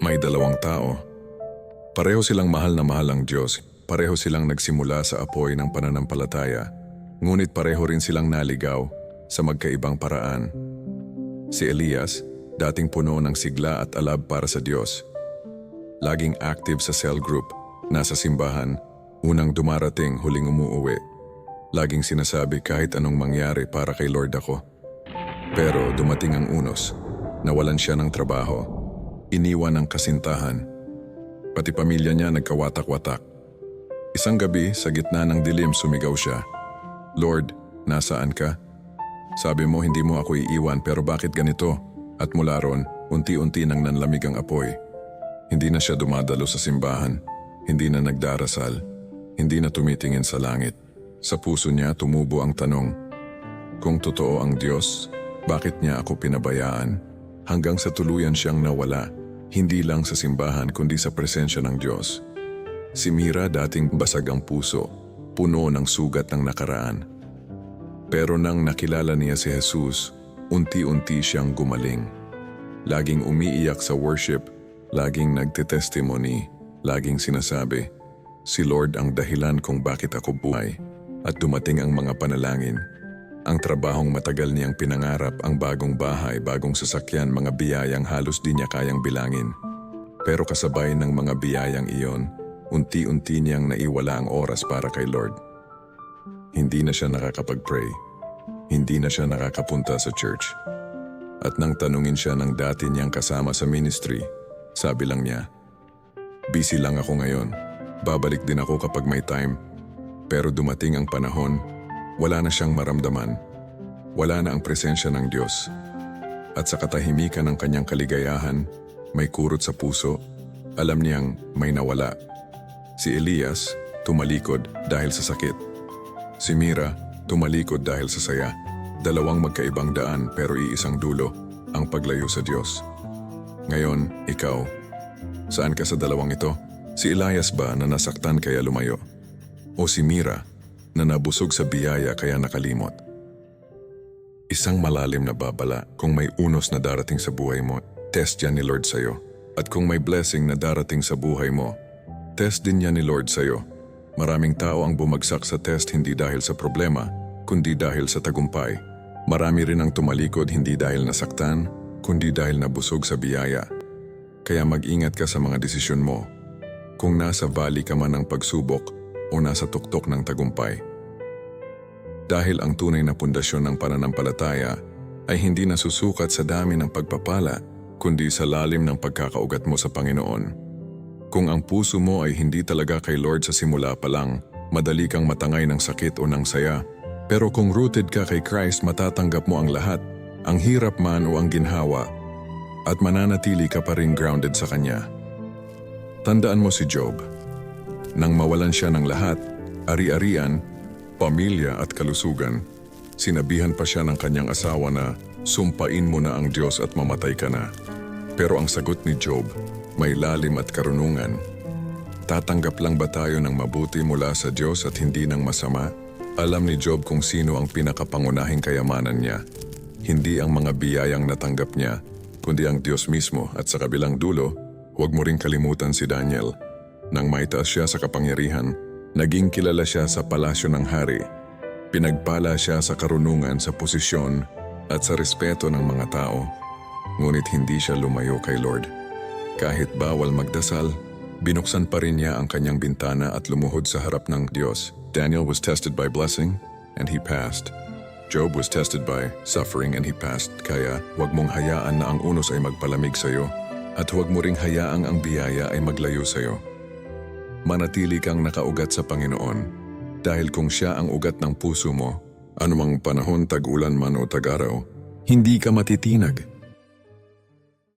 May dalawang tao. Pareho silang mahal na mahal ang Diyos. Pareho silang nagsimula sa apoy ng pananampalataya. Ngunit pareho rin silang naligaw sa magkaibang paraan. Si Elias, dating puno ng sigla at alab para sa Diyos. Laging active sa cell group, nasa simbahan, unang dumarating, huling umuuwi. Laging sinasabi kahit anong mangyari para kay Lord ako. Pero dumating ang unos, nawalan siya ng trabaho, iniwan ng kasintahan. Pati pamilya niya nagkawatak-watak. Isang gabi, sa gitna ng dilim sumigaw siya, Lord, nasaan ka? Sabi mo hindi mo ako iiwan pero bakit ganito? At mula ron, unti-unti nang nanlamig ang apoy. Hindi na siya dumadalo sa simbahan, hindi na nagdarasal, hindi na tumitingin sa langit. Sa puso niya tumubo ang tanong, kung totoo ang Diyos, bakit niya ako pinabayaan? Hanggang sa tuluyan siyang nawala, hindi lang sa simbahan kundi sa presensya ng Diyos. Si Mira dating basag ang puso, puno ng sugat ng nakaraan. Pero nang nakilala niya si Jesus, unti-unti siyang gumaling. Laging umiiyak sa worship, laging nagtetestimony, laging sinasabi, Si Lord ang dahilan kung bakit ako buhay at dumating ang mga panalangin. Ang trabahong matagal niyang pinangarap, ang bagong bahay, bagong sasakyan, mga biyayang halos di niya kayang bilangin. Pero kasabay ng mga biyayang iyon, unti-unti niyang naiwala ang oras para kay Lord. Hindi na siya nakakapag-pray. Hindi na siya nakakapunta sa church. At nang tanungin siya ng dati niyang kasama sa ministry, sabi lang niya, Busy lang ako ngayon. Babalik din ako kapag may time. Pero dumating ang panahon, wala na siyang maramdaman. Wala na ang presensya ng Diyos. At sa katahimikan ng kanyang kaligayahan, may kurot sa puso, alam niyang may nawala. Si Elias, tumalikod dahil sa sakit. Si Mira, tumalikod dahil sa saya. Dalawang magkaibang daan pero iisang dulo, ang paglayo sa Diyos. Ngayon, ikaw, saan ka sa dalawang ito? Si Elias ba na nasaktan kaya lumayo? O si Mira na nabusog sa biyaya kaya nakalimot? Isang malalim na babala kung may unos na darating sa buhay mo, test yan ni Lord sa'yo. At kung may blessing na darating sa buhay mo, test din yan ni Lord sa'yo. Maraming tao ang bumagsak sa test hindi dahil sa problema, kundi dahil sa tagumpay. Marami rin ang tumalikod hindi dahil nasaktan, kundi dahil nabusog sa biyaya. Kaya mag-ingat ka sa mga desisyon mo. Kung nasa valley ka man ng pagsubok o nasa tuktok ng tagumpay. Dahil ang tunay na pundasyon ng pananampalataya ay hindi nasusukat sa dami ng pagpapala, kundi sa lalim ng pagkakaugat mo sa Panginoon. Kung ang puso mo ay hindi talaga kay Lord sa simula pa lang, madali kang matangay ng sakit o ng saya. Pero kung rooted ka kay Christ, matatanggap mo ang lahat, ang hirap man o ang ginhawa, at mananatili ka pa rin grounded sa Kanya. Tandaan mo si Job. Nang mawalan siya ng lahat, ari-arian, pamilya at kalusugan, sinabihan pa siya ng kanyang asawa na sumpain mo na ang Diyos at mamatay ka na. Pero ang sagot ni Job, may lalim at karunungan. Tatanggap lang ba tayo ng mabuti mula sa Diyos at hindi ng masama? Alam ni Job kung sino ang pinakapangunahing kayamanan niya. Hindi ang mga biyayang natanggap niya, kundi ang Diyos mismo at sa kabilang dulo, huwag mo ring kalimutan si Daniel. Nang maitaas siya sa kapangyarihan, naging kilala siya sa palasyo ng hari. Pinagpala siya sa karunungan sa posisyon at sa respeto ng mga tao. Ngunit hindi siya lumayo kay Lord. Kahit bawal magdasal, binuksan pa rin niya ang kanyang bintana at lumuhod sa harap ng Diyos. Daniel was tested by blessing and he passed. Job was tested by suffering and he passed. Kaya huwag mong hayaan na ang unos ay magpalamig sa iyo at huwag mo ring hayaang ang biyaya ay maglayo sa iyo. Manatili kang nakaugat sa Panginoon. Dahil kung siya ang ugat ng puso mo, anumang panahon tag-ulan man o tag-araw, hindi ka matitinag